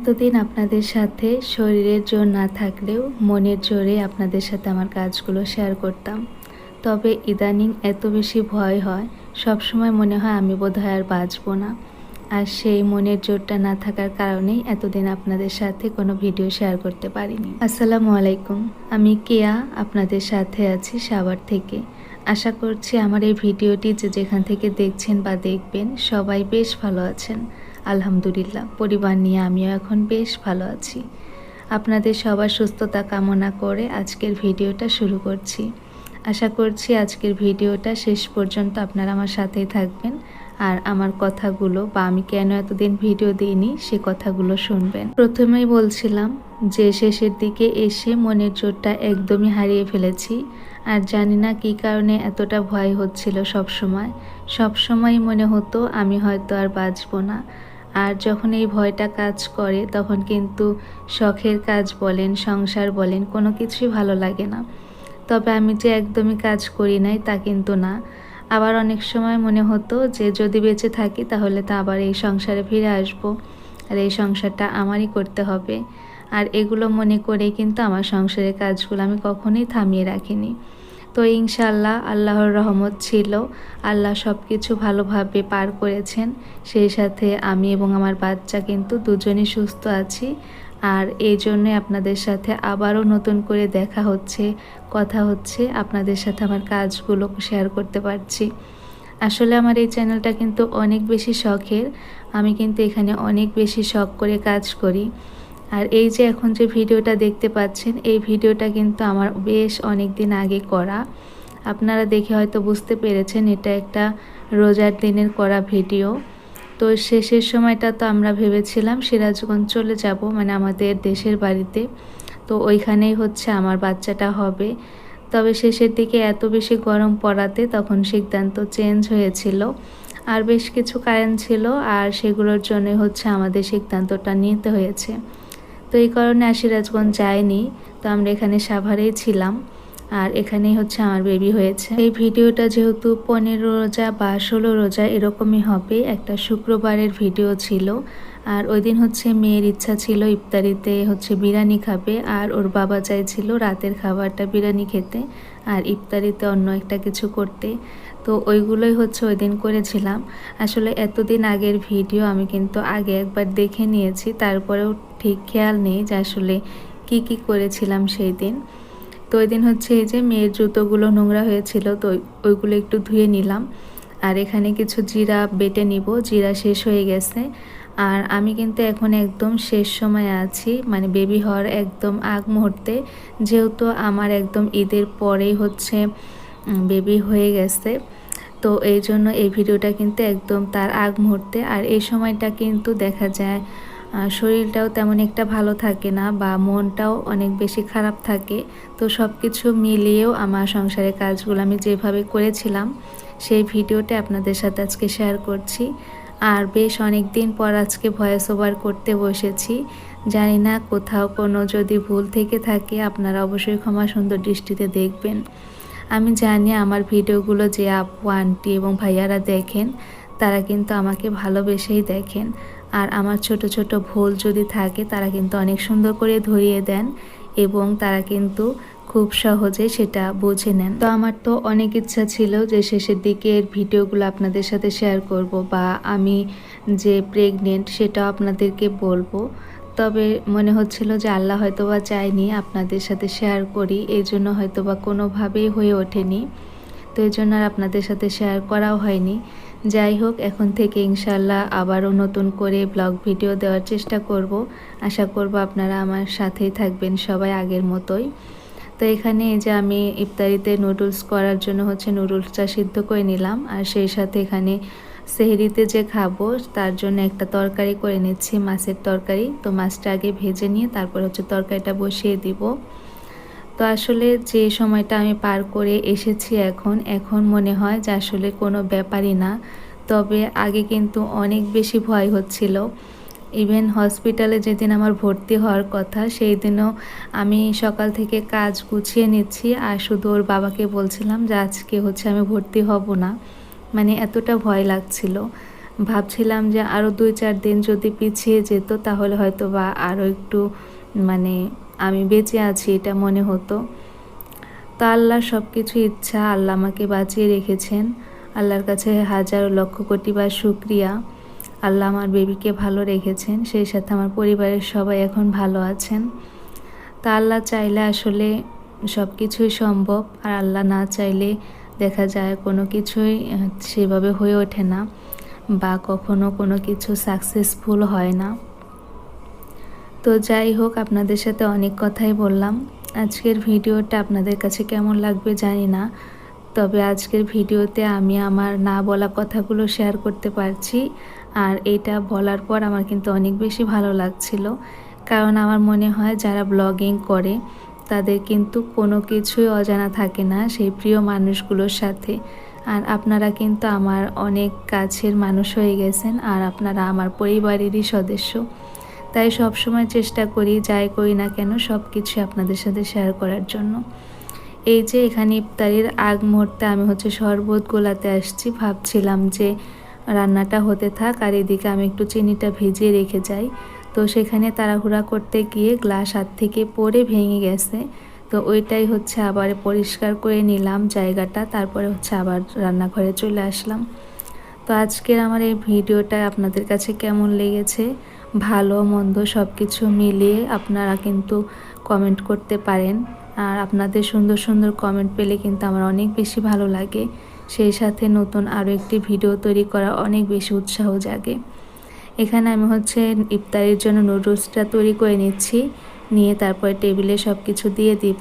এতদিন আপনাদের সাথে শরীরের জোর না থাকলেও মনের জোরে আপনাদের সাথে আমার কাজগুলো শেয়ার করতাম। তবে ইদানিং এত বেশি ভয় হয় সব সময় মনে হয় আমি বোধহয় আর বাঁচবো না। আর সেই মনের জোরটা না থাকার কারণেই এতদিন আপনাদের সাথে কোনো ভিডিও শেয়ার করতে পারিনি। আসসালামু আলাইকুম, আমি কেয়া, আপনাদের সাথে আছি সাভার থেকে। আশা করছি আমার এই ভিডিওটি যে যেখান থেকে দেখছেন বা দেখবেন, সবাই বেশ ভালো আছেন। আলহামদুলিল্লাহ, পরিবার নিয়ে আমিও এখন বেশ ভালো আছি। আপনাদের সবার সুস্থতা কামনা করে আজকের ভিডিওটা শুরু করছি। আশা করছি আজকের ভিডিওটা শেষ পর্যন্ত আপনারা আমার সাথেই থাকবেন। আর আমার কথাগুলো বা আমি কেন এতদিন ভিডিও দিইনি, সে কথাগুলো শুনবেন। প্রথমেই বলছিলাম যে শেষের দিকে এসে মনের জোরটা একদমই হারিয়ে ফেলেছি। আর জানি না কী কারণে এতটা ভয় হচ্ছিল সব সময় সব সময় মনে হতো আমি হয়তো আর বাঁচবো না। আর যখন এই ভয়টা কাজ করে, তখন কিন্তু শখের কাজ বলেন, সংসার বলেন, কোনো কিছুই ভালো লাগে না। তবে আমি যে একদমই কাজ করি নাই তা কিন্তু না। আবার অনেক সময় মনে হতো যে, যদি বেঁচে থাকি তাহলে তো আবার এই সংসারে ফিরে আসব। আর এই সংসারটা আমারই করতে হবে। আর এগুলো মনে করে কিন্তু আমার সংসারের কাজগুলো আমি কখনোই থামিয়ে রাখিনি। তো ইনশাল্লাহ আল্লাহর রহমত ছিল। আল্লাহ সব কিছু ভালোভাবে পার করেছেন। সেই সাথে আমি এবং আমার বাচ্চা কিন্তু দুজনই সুস্থ আছি। আর এই জন্যে আপনাদের সাথে আবারও নতুন করে দেখা হচ্ছে, কথা হচ্ছে, আপনাদের সাথে আমার কাজগুলো শেয়ার করতে পারছি। আসলে আমার এই চ্যানেলটা কিন্তু অনেক বেশি শখের। আমি কিন্তু এখানে অনেক বেশি শখ করে কাজ করি। আর এই যে এখন যে ভিডিওটা দেখতে পাচ্ছেন, এই ভিডিওটা কিন্তু আমার বেশ অনেক দিন আগে করা। আপনারা দেখে হয়তো বুঝতে পেরেছেন, এটা একটা রোজার দিনের করা ভিডিও। তো শেষের সময়টা তো আমরা ভেবেছিলাম সিরাজগঞ্জ চলে যাব মানে আমাদের দেশের বাড়িতে। তো ওইখানেই হচ্ছে আমার বাচ্চাটা হবে। তবে শেষের দিকে এত বেশি গরম পড়াতে তখন সিদ্ধান্ত চেঞ্জ হয়েছিল। আর বেশ কিছু কারণ ছিল, আর সেগুলোর জন্য হচ্ছে আমাদের সিদ্ধান্তটা নিতে হয়েছে। তো এই কারণে আর সিরাজগঞ্জ যায়নি। তো আমরা এখানে সাভারেই ছিলাম। আর এখানেই হচ্ছে আমার বেবি হয়েছে। এই ভিডিওটা যেহেতু পনেরো রোজা বা ষোলো রোজা এরকমই হবে, একটা শুক্রবারের ভিডিও ছিল। আর ওই দিন হচ্ছে মেয়ের ইচ্ছা ছিল ইফতারিতে হচ্ছে বিরিয়ানি খাবে। আর ওর বাবা চাইছিল রাতের খাবারটা বিরিয়ানি খেতে। আর ইফতারিতে অন্য একটা কিছু করতে। তো ওইগুলোই হচ্ছে ওই দিন করেছিলাম। আসলে এতদিন আগের ভিডিও আমি কিন্তু আগে একবার দেখে নিয়েছি, তারপরেও ঠিক খেয়াল নেই যে আসলে কি কি করেছিলাম সেই দিন। তো ওই দিন হচ্ছে এই যে মেয়ের জুতোগুলো নোংরা হয়েছিল, তো ওইগুলো একটু ধুয়ে নিলাম। আর এখানে কিছু জিরা বেটে নিব, জিরা শেষ হয়ে গেছে। আর আমি কিন্তু এখন একদম শেষ সময় আছি মানে বেবি হওয়ার একদম আগ মুহূর্তে। যেহেতু আমার একদম ঈদের পরেই হচ্ছে বেবি হয়ে গেছে। তো এই জন্য এই ভিডিওটা কিন্তু একদম তার আগ মুহূর্তে, আর এই সময়টা কিন্তু দেখা যায় শরীরটাও তেমন একটা ভালো থাকে না বা মনটাও অনেক বেশি খারাপ থাকে। তো সব কিছু মিলিয়েও আমার সংসারের কাজগুলো আমি যেভাবে করেছিলাম, সেই ভিডিওটা আপনাদের সাথে আজকে শেয়ার করছি। আর বেশ অনেক দিন পর আজকে ভয়েস ওভার করতে বসেছি। জানি না কোথাও কোনো যদি ভুল থেকে থাকে, আপনারা অবশ্যই ক্ষমা সুন্দর দৃষ্টিতে দেখবেন। আমি জানি আমার ভিডিওগুলো যে আপু, আন্টি এবং ভাইয়ারা দেখেন, তারা কিন্তু আমাকে ভালোবেসেই দেখেন। আর আমার ছোট ছোট ভুল যদি থাকে, তারা কিন্তু অনেক সুন্দর করে ধরিয়ে দেন এবং তারা কিন্তু খুব সহজে সেটা বুঝে নেন। তো আমার তো অনেক ইচ্ছা ছিল যে শেষের দিকের ভিডিওগুলো আপনাদের সাথে শেয়ার করব বা আমি যে প্রেগনেন্ট সেটাও আপনাদেরকে বলব। তবে মনে হচ্ছিল যে আল্লাহ হয়তো বা চায়নি আপনাদের সাথে শেয়ার করি, এই জন্য হয়তো বা কোনোভাবেই হয়ে ওঠেনি। তো এই জন্য আর আপনাদের সাথে শেয়ার করাও হয়নি। যাই হোক, এখন থেকে ইনশাল্লাহ আবারও নতুন করে ব্লগ ভিডিও দেওয়ার চেষ্টা করব। আশা করব আপনারা আমার সাথেই থাকবেন সবাই আগের মতোই। তো এখানে এই যে আমি ইফতারিতে নুডলস করার জন্য হচ্ছে নুডলসটা সিদ্ধ করে নিলাম, আর সেই সাথে এখানে সেহরিতে যে খাব, তার জন্য একটা তরকারি করে নিচ্ছি, মাছের তরকারি। তো মাছটা আগে ভেজে নিয়ে তারপর হচ্ছে তরকারিটা বসিয়ে দিব। তো আসলে যে সময়টা আমি পার করে এসেছি এখন এখন মনে হয় যে আসলে কোনো ব্যাপারই না। তবে আগে কিন্তু অনেক বেশি ভয় হচ্ছিল। ইভেন হসপিটালে যেদিন আমার ভর্তি হওয়ার কথা, সেই দিনও আমি সকাল থেকে কাজ গুছিয়ে নিচ্ছি। আর শুধু ওর বাবাকে বলছিলাম যে আজকে হচ্ছে আমি ভর্তি হব না। মানে এতটা ভয় লাগছিল। ভাবছিলাম যে আরও দুই চার দিন যদি পিছিয়ে যেত, তাহলে হয়তো বা আরও একটু মানে আমি বেঁচে আছি এটা মনে হতো। তো আল্লাহর সব কিছু ইচ্ছা, আল্লাহ আমাকে বাঁচিয়ে রেখেছেন। আল্লাহর কাছে হাজার লক্ষ কোটি বার শুক্রিয়া। আল্লাহ আমার বেবিকে ভালো রেখেছেন, সেই সাথে আমার পরিবারের সবাই এখন ভালো আছেন। তা আল্লাহ চাইলে আসলে সব কিছুই সম্ভব, আর আল্লাহ না চাইলে দেখা যায় কোনো কিছুই সেভাবে হয়ে ওঠে না বা কখনো কোনো কিছু সাকসেসফুল হয় না। তো যাই হোক, আপনাদের সাথে অনেক কথাই বললাম। আজকের ভিডিওটা আপনাদের কাছে কেমন লাগবে জানি না, তবে আজকের ভিডিওতে আমি আমার না বলা কথাগুলো শেয়ার করতে পারছি আর এটা বলার পর আমার কিন্তু অনেক বেশি ভালো লাগছিল। কারণ আমার মনে হয় যারা ব্লগিং করে তাদের কিন্তু কোনো কিছুই অজানা থাকে না সেই প্রিয় মানুষগুলোর সাথে। আর আপনারা কিন্তু আমার অনেক কাছের মানুষ হয়ে গেছেন আর আপনারা আমার পরিবারেরই সদস্য। তাই সব সময় চেষ্টা করি যাই করি না কেন সব কিছু আপনাদের সাথে শেয়ার করার জন্য। এই যে এখানে ইফতারির আগ মুহূর্তে আমি হচ্ছে শরবত গোলাতে আসছি। ভাবছিলাম যে রান্নাটা হতে থাক আর এদিকে আমি একটু চিনিটা ভিজিয়ে রেখে যাই। তো সেখানে তাড়াহুড়া করতে গিয়ে গ্লাস হাত থেকে পড়ে ভেঙে গেছে। তো ওইটাই হচ্ছে আবার পরিষ্কার করে নিলাম জায়গাটা, তারপরে হচ্ছে আবার রান্নাঘরে চলে আসলাম। তো আজকের আমার এই ভিডিওটা আপনাদের কাছে কেমন লেগেছে? ভালো, মন্দ সব কিছু মিলিয়ে আপনারা কিন্তু কমেন্ট করতে পারেন। আর আপনাদের সুন্দর সুন্দর কমেন্ট পেলে কিন্তু আমার অনেক বেশি ভালো লাগে। সেই সাথে নতুন আরও একটি ভিডিও তৈরি করা অনেক বেশি উৎসাহ জাগে। এখানে আমি হচ্ছে ইফতারির জন্য নুডলসটা তৈরি করে নিচ্ছি। নিয়ে তারপরে টেবিলে সব কিছু দিয়ে দিব।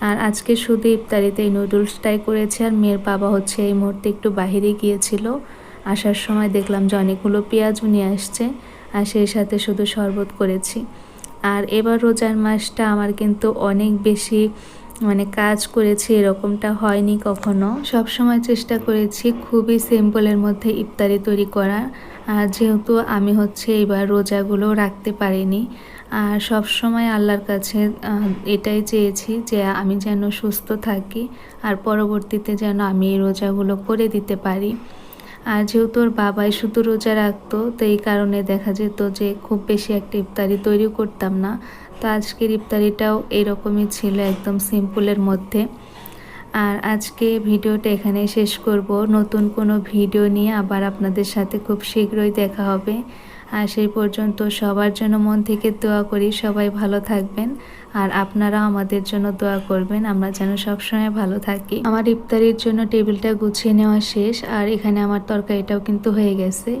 আর আজকে শুধু ইফতারিতে এই নুডলসটাই করেছে। আর মেয়ের বাবা হচ্ছে এই মুহূর্তে একটু বাহিরে গিয়েছিল। আসার সময় দেখলাম যে অনেকগুলো পেঁয়াজও নিয়ে আসছে। আর সেই সাথে শুধু শরবত করেছি। আর এবার রোজার মাসটা আমার কিন্তু অনেক বেশি মানে কাজ করেছি, এরকমটা হয়নি কখনো। সব সময় চেষ্টা করেছি খুবই সিম্পলের মধ্যে ইফতারি তৈরি করা আর যেহেতু আমি হচ্ছে এবার রোজাগুলো রাখতে পারিনি, আর সব সময় আল্লাহর কাছে এটাই চেয়েছি যে আমি যেন সুস্থ থাকি আর পরবর্তীতে যেন আমি এই রোজাগুলো করে দিতে পারি। আর যেহেতু ওর বাবাই শুধু রোজা রাখতো, তো এই কারণে দেখা যেত যে খুব বেশি একটা ইফতারি তৈরি করতাম না। তো আজকের ইফতারিটাও এরকমই ছিল একদম সিম্পলের মধ্যে। আর আজকে ভিডিওটা এখানে শেষ করব। নতুন কোনো ভিডিও নিয়ে আবার আপনাদের সাথে খুব শীঘ্রই দেখা হবে। আর সেই পর্যন্ত সবার জন্য মন থেকে দোয়া করি, সবাই ভালো থাকবেন। আর আপনারা আমাদের জন্য দোয়া করবেন, আমরা যেন সবসময় ভালো থাকি। আমার ইফতারির জন্য টেবিলটা গুছিয়ে নেওয়া শেষ, আর এখানে আমার তরকারিটাও কিন্তু হয়ে গেছে।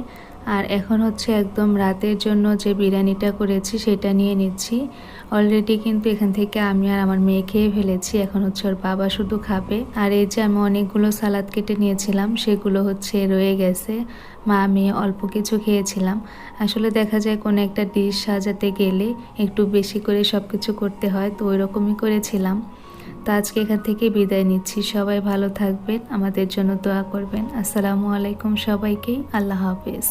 আর এখন হচ্ছে একদম রাতের জন্য যে বিরিয়ানিটা করেছি সেটা নিয়ে নিচ্ছি। অলরেডি কিন্তু এখান থেকে আমি আর আমার মেয়ে খেয়ে ফেলেছি, এখন হচ্ছে ওর বাবা শুধু খাবে। আর এই যে আমি অনেকগুলো সালাদ কেটে নিয়েছিলাম, সেগুলো হচ্ছে রয়ে গেছে। মা, মেয়ে অল্প কিছু খেয়েছিলাম। আসলে দেখা যায় কোনো একটা ডিশ সাজাতে গেলে একটু বেশি করে সব কিছু করতে হয়, তো ওই রকমই করেছিলাম। তো আজকে এখান থেকে বিদায় নিচ্ছি। সবাই ভালো থাকবেন, আমাদের জন্য দোয়া করবেন। আসসালামু আলাইকুম সবাইকেই আল্লাহ হাফেজ।